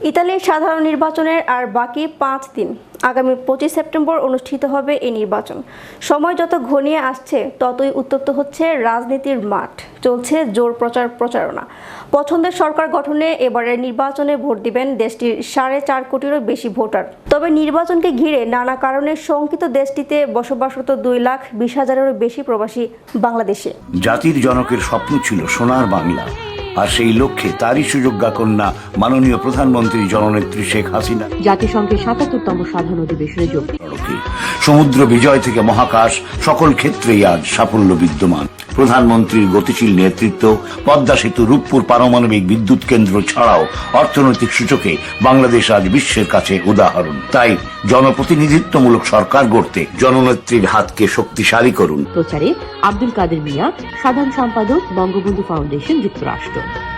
ইতালির সাধারণ নির্বাচনের আর বাকি পাঁচ দিন। আগামী পঁচিশ সেপ্টেম্বর অনুষ্ঠিত হবে এই নির্বাচন। সময় যত ঘনিয়ে আসছে, ততই উত্তপ্ত হচ্ছে রাজনীতির মাঠ। চলছে জোর প্রচার প্রচারণা। পছন্দের সরকার গঠনে এবারের নির্বাচনে ভোট দিবেন দেশটির সাড়ে চার কোটিরও বেশি ভোটার। তবে নির্বাচনকে ঘিরে নানা কারণে শঙ্কিত দেশটিতে বসবাসরত দুই লাখ বিশ হাজারেরও বেশি প্রবাসী বাংলাদেশে। জাতির জনকের স্বপ্ন ছিল সোনার বাংলা। আর সেই লক্ষ্যে তারই সুযোগ্যা কন্যা মাননীয় প্রধানমন্ত্রী জননেত্রী শেখ হাসিনা। জাতিসংঘের সাতাত্তরতম সাধারণ অধিবেশনে যোগ সমুদ্র বিজয় থেকে মহাকাশ সকল ক্ষেত্রেই আজ সাফল্য বিদ্যমান। প্রধানমন্ত্রীর গতিশীল নেতৃত্ব পদ্মা সেতু রূপপুর পারমাণবিক বিদ্যুৎ কেন্দ্র ছাড়াও অর্থনৈতিক সূচকে বাংলাদেশ আজ বিশ্বের কাছে উদাহরণ। তাই জনপ্রতিনিধিত্বমূলক সরকার গড়তে জননেত্রীর হাতকে শক্তিশালী করুন। প্রচারে আব্দুল কাদের মিয়া সাধারণ সম্পাদক বঙ্গবন্ধু ফাউন্ডেশন যুক্তরাষ্ট্র। Bye.